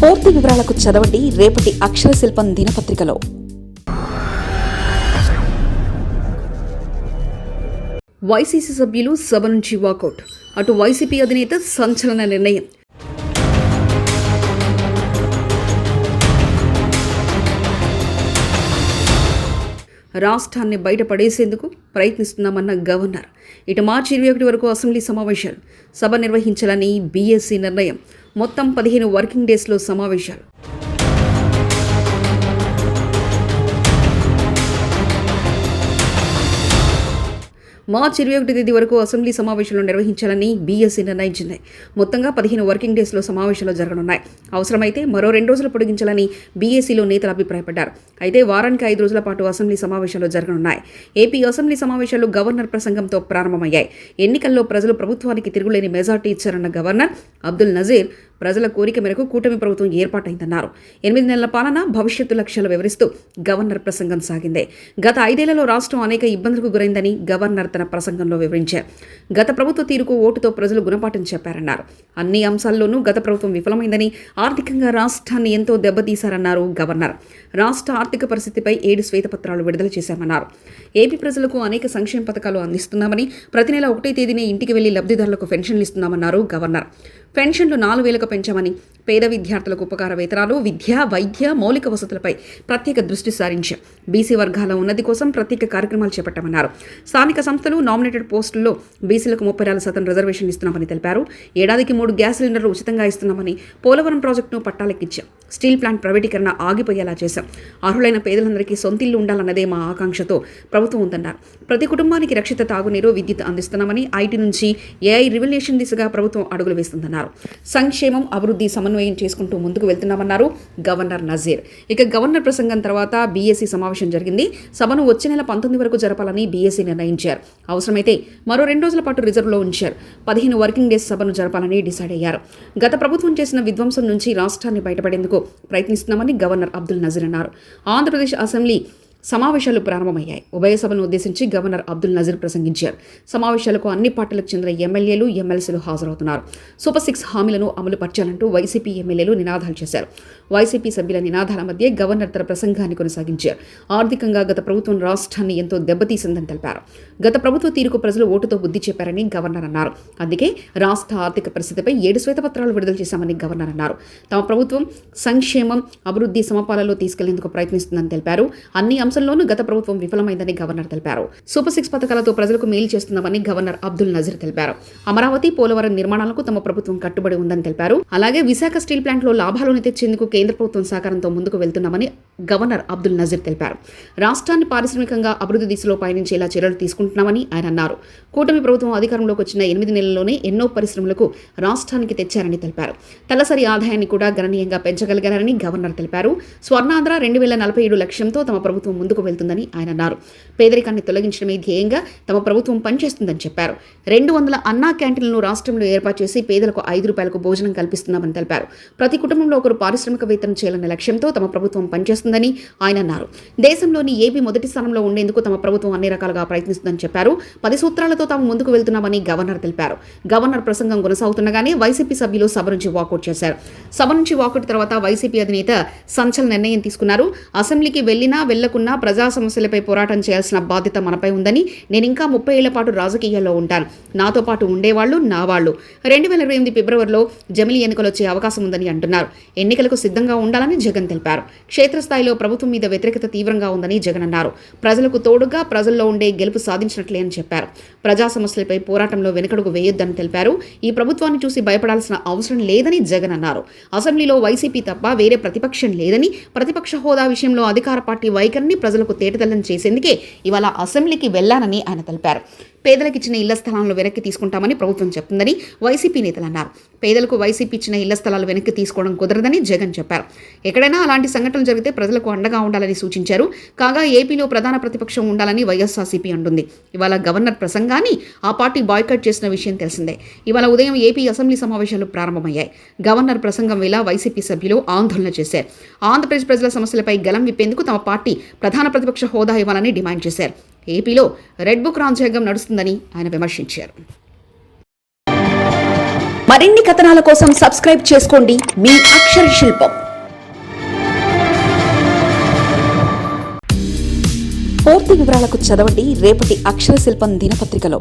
పూర్తి వివరాలకు చదవండి రేపటి అక్షర శిల్పం దినపత్రికలో. వైసీసీ సభ్యులు సభ నుంచి వాకౌట్. అటు వైసీపీ అధినేత సంచలన నిర్ణయం. రాష్ట్రాన్ని బయటపడేసేందుకు ప్రయత్నిస్తున్నామన్న గవర్నర్. ఇటు మార్చి ఇరవై ఒకటి వరకు అసెంబ్లీ సమావేశాలు. సభ నిర్వహించాలని బీఎస్సీ నిర్ణయం. మొత్తం పదిహేను వర్కింగ్ డేస్లో సమావేశాలు. మార్చి ఇరవై ఒకటి తేదీ వరకు అసెంబ్లీ సమావేశాలు నిర్వహించాలని బీఎస్సీ నిర్ణయించింది. మొత్తంగా పదిహేను వర్కింగ్ డేస్లో సమావేశాలు జరగనున్నాయి. అవసరమైతే మరో రెండు రోజులు పొడిగించాలని బీఎస్సీలో నేతలు అభిప్రాయపడ్డారు. అయితే వారానికి ఐదు రోజుల పాటు అసెంబ్లీ సమావేశాలు జరగనున్నాయి. ఏపీ అసెంబ్లీ సమావేశాలు గవర్నర్ ప్రసంగంతో ప్రారంభమయ్యాయి. ఎన్నికల్లో ప్రజలు ప్రభుత్వానికి తిరుగులేని మెజార్టీ ఇచ్చారన్న గవర్నర్ అబ్దుల్ నజీర్ ప్రజల కోరిక మేరకు కూటమి ప్రభుత్వం ఏర్పాటైందన్నారు. ఎనిమిది నెలల పాలన భవిష్యత్తు లక్ష్యాలు వివరిస్తూ గవర్నర్ ప్రసంగం సాగింది. గత ఐదేళ్ళలో రాష్ట్రం అనేక ఇబ్బందులకు గురైందని గవర్నర్ తన ప్రసంగంలో వివరించారు. గత ప్రభుత్వ తీరుకు ఓటుతో ప్రజలు గుణపాఠం చెప్పారన్నారు. అన్ని అంశాల్లోనూ గత ప్రభుత్వం విఫలమైందని ఆర్థికంగా రాష్ట్రాన్ని ఎంతో దెబ్బతీశారన్నారు గవర్నర్. రాష్ట్ర ఆర్థిక పరిస్థితిపై ఏడు శ్వేతపత్రాలు విడుదల చేశామన్నారు. ఏపీ ప్రజలకు అనేక సంక్షేమ పథకాలు అందిస్తున్నామని ప్రతి నెల ఒకటే తేదీనే ఇంటికి వెళ్ళి లబ్ధిదారులకు పెన్షన్లు ఇస్తున్నామన్నారు గవర్నర్. పెన్షన్లు నాలుగు వేలకు పెంచామని పేద విద్యార్థులకు ఉపకార వేతనాలు విద్య వైద్య మౌలిక వసతులపై ప్రత్యేక దృష్టి సారించాం బీసీ వర్గాల ఉన్నతి కోసం ప్రత్యేక కార్యక్రమాలు చేపట్టామన్నారు. స్థానిక సంస్థలు నామినేటెడ్ పోస్టుల్లో బీసీలకు ముప్పై నాలుగు శాతం రిజర్వేషన్ ఇస్తున్నామని తెలిపారు. ఏడాదికి మూడు గ్యాస్ సిలిండర్లు ఉచితంగా ఇస్తున్నామని పోలవరం ప్రాజెక్టును పట్టాలెక్కించాం స్టీల్ ప్లాంట్ ప్రైవేటీకరణ ఆగిపోయేలా చేశాం అర్హులైన పేదలందరికీ సొంతిల్లు ఉండాలన్నదే మా ఆకాంక్షతో ప్రభుత్వం ఉందన్నారు. ప్రతి కుటుంబానికి రక్షిత తాగునీరు విద్యుత్ అందిస్తున్నామని ఐటీ నుంచి ఏఐ రివల్యూషన్ దిశగా ప్రభుత్వం అడుగులు వేస్తుందన్నారు. సంక్షేమం అభివృద్ధి సమన్వయం చేసుకుంటూ ముందుకు వెళ్తున్నామన్నారు గవర్నర్ నజీర్. ఇక గవర్నర్ ప్రసంగం తర్వాత బీఎస్సీ సమావేశం జరిగింది. సభను వచ్చే నెల పంతొమ్మిది వరకు జరపాలని బీఎస్సీ నిర్ణయించారు. అవసరమైతే మరో రెండు రోజుల పాటు రిజర్వ్లో ఉంచారు. పదిహేను వర్కింగ్ డేస్ సభను జరపాలని డిసైడ్ అయ్యారు. గత ప్రభుత్వం చేసిన విధ్వంసం నుంచి రాష్ట్రాన్ని బయటపడేందుకు ప్రయత్నిస్తున్నామని గవర్నర్ అబ్దుల్ నజీర్ అన్నారు. ఆంధ్రప్రదేశ్ అసెంబ్లీ సమావేశాలు ప్రారంభమయ్యాయి. ఉభయ సభను ఉద్దేశించి గవర్నర్ అబ్దుల్ నజీర్ ప్రసంగించారు. సమావేశాలకు అన్ని పార్టీలకు చెందిన ఎమ్మెల్యేలు ఎమ్మెల్సీలు హాజరవుతున్నారు. సూపర్ సిక్స్ హామీలను అమలు పరచాలంటూ వైసీపీ ఎమ్మెల్యేలు నినాదాలు చేశారు. వైసీపీ సభ్యుల నినాదాల మధ్య గవర్నర్ తన ప్రసంగాన్ని కొనసాగించారు. ఆర్థికంగా గత ప్రభుత్వం రాష్ట్రాన్ని ఎంతో దెబ్బతీసిందని తెలిపారు. గత ప్రభుత్వ తీరుకు ప్రజలు ఓటుతో బుద్ధి చెప్పారని గవర్నర్ అన్నారు. అందుకే రాష్ట్ర ఆర్థిక పరిస్థితిపై ఏడు శ్వేతపత్రాలు విడుదల చేశామని గవర్నర్ అన్నారు. తమ ప్రభుత్వం సంక్షేమం అభివృద్ధి సమపాలలో తీసుకెళ్ళేందుకు ప్రయత్నిస్తుందని తెలిపారు. అన్ని అంశంలోనూ గత ప్రభుత్వం విఫలమైందని గవర్నర్ తెలిపారు. సూపర్ సిక్స్ పథకాలతో ప్రజలకు మేలు చేస్తున్నామని గవర్నర్ అబ్దుల్ నజీర్ తెలిపారు. అమరావతి పోలవరం నిర్మాణాలకు తమ ప్రభుత్వం కట్టుబడి ఉందని తెలిపారు. అలాగే విశాఖ స్టీల్ ప్లాంట్లో లాభాలను తెచ్చేందుకు కేంద్ర ప్రభుత్వం సహకారంతో ముందుకు వెళ్తున్నామని గవర్నర్ అబ్దుల్ నజీర్ తెలిపారు. రాష్ట్రాన్ని పారిశ్రామికంగా అభివృద్ధి దిశలో పయనించేలా చర్యలు తీసుకుంటున్నామని ఆయన అన్నారు. కూటమి ప్రభుత్వం అధికారంలోకి వచ్చిన ఎనిమిది నెలల్లోనే ఎన్నో పరిశ్రమలకు రాష్ట్రానికి తెచ్చారని తెలిపారు. తలసరి ఆదాయాన్ని కూడా గణనీయంగా పెంచగలిగారని గవర్నర్ తెలిపారు. స్వర్ణాంధ్ర రెండు వేల నలభై ఏడు లక్ష్యంతో తమ ప్రభుత్వం ముందుకు వెళ్తుందని ఆయన అన్నారు. పేదరికాన్ని తొలగించడమే ధ్యేయంగా తమ ప్రభుత్వం పనిచేస్తుందని చెప్పారు. రెండు వందల అన్నా క్యాంటీన్లను రాష్ట్రంలో ఏర్పాటు చేసి పేదలకు ఐదు రూపాయలకు భోజనం కల్పిస్తున్నామని తెలిపారు. ప్రతి కుటుంబంలో ఒకరు పారిశ్రామికవేత్తనం చేయాలనే లక్ష్యంతో తమ ప్రభుత్వం పనిచేస్తుందని ఆయన అన్నారు. దేశంలోని ఏపీ మొదటి స్థానంలో ఉండేందుకు తమ ప్రభుత్వం అన్ని రకాలుగా ప్రయత్నిస్తుందని చెప్పారు. పది సూత్రాలతో తాము ముందుకు వెళ్తున్నామని గవర్నర్ తెలిపారు. గవర్నర్ ప్రసంగం కొనసాగుతుండగానే వైసీపీ సభ్యులు సభ నుంచి వాకౌట్ చేశారు. సభ నుంచి వాకౌట్ తర్వాత వైసీపీ అధినేత సంచలన నిర్ణయం తీసుకున్నారు. అసెంబ్లీకి వెళ్ళినా వెళ్ళకున్నా ప్రజా సమస్యలపై పోరాటం చేయాల్సిన బాధ్యత మనపై ఉందని నేను ఇంకా ముప్పై ఏళ్ళ పాటు రాజకీయాల్లో ఉంటాను. నాతో పాటు ఉండేవాళ్ళు నా వాళ్ళు. రెండు వేల ఇరవై ఎనిమిది ఫిబ్రవరిలో జమిలీ ఎన్నికలు వచ్చే అవకాశం ఉందని అంటున్నారు. ఎన్నికలకు సిద్ధంగా ఉండాలని జగన్ తెలిపారు. క్షేత్రస్థాయిలో ప్రభుత్వం మీద వ్యతిరేకత తీవ్రంగా ఉందని జగన్ అన్నారు. ప్రజలకు తోడుగా ప్రజల్లో ఉండే గెలుపు సాధించినట్లే అని చెప్పారు. ప్రజా సమస్యలపై పోరాటంలో వెనుకడుగు వేయొద్దని తెలిపారు. ఈ ప్రభుత్వాన్ని చూసి భయపడాల్సిన అవసరం లేదని జగన్ అన్నారు. అసెంబ్లీలో వైసీపీ తప్ప వేరే ప్రతిపక్షం లేదని ప్రతిపక్ష హోదా విషయంలో అధికార పార్టీ వైఖరిని ప్రజలకు తేటతెల్లం చేసేందుకే ఇవాళ అసెంబ్లీకి వెళ్ళానని ఆయన తెలిపారు. పేదలకు ఇచ్చిన ఇళ్ళ స్థలాలను వెనక్కి తీసుకుంటామని ప్రభుత్వం చెప్తుందని వైసీపీ నేతలు అన్నారు. పేదలకు వైసీపీ ఇచ్చిన ఇళ్ళ స్థలాలు వెనక్కి తీసుకోవడం కుదరదని జగన్ చెప్పారు. ఎక్కడైనా అలాంటి సంఘటనలు జరిగితే ప్రజలకు అండగా ఉండాలని సూచించారు. కాగా ఏపీలో ప్రధాన ప్రతిపక్షం ఉండాలని వైఎస్ఆర్సీపీ అంటుంది. ఇవాళ గవర్నర్ ప్రసంగాన్ని ఆ పార్టీ బాయ్కట్ చేసిన విషయం తెలిసిందే. ఇవాళ ఉదయం ఏపీ అసెంబ్లీ సమావేశాలు ప్రారంభమయ్యాయి. గవర్నర్ ప్రసంగం వేళ వైసీపీ సభ్యులు ఆందోళన చేశారు. ఆంధ్రప్రదేశ్ ప్రజల సమస్యలపై గలం విప్పేందుకు తమ పార్టీ ప్రధాన ప్రతిపక్ష హోదా ఇవ్వాలని డిమాండ్ చేశారు. ఏపీలో రెడ్ బుక్ రాజ్యాంగం నడుస్తుందని ఆయన విమర్శించారు. మరిన్ని కథనాల కోసం సబ్స్క్రైబ్ చేసుకోండి మీ అక్షర శిల్పం. పూర్తి వివరాలకు చదవండి రేపటి అక్షర శిల్పం దినపత్రికలో.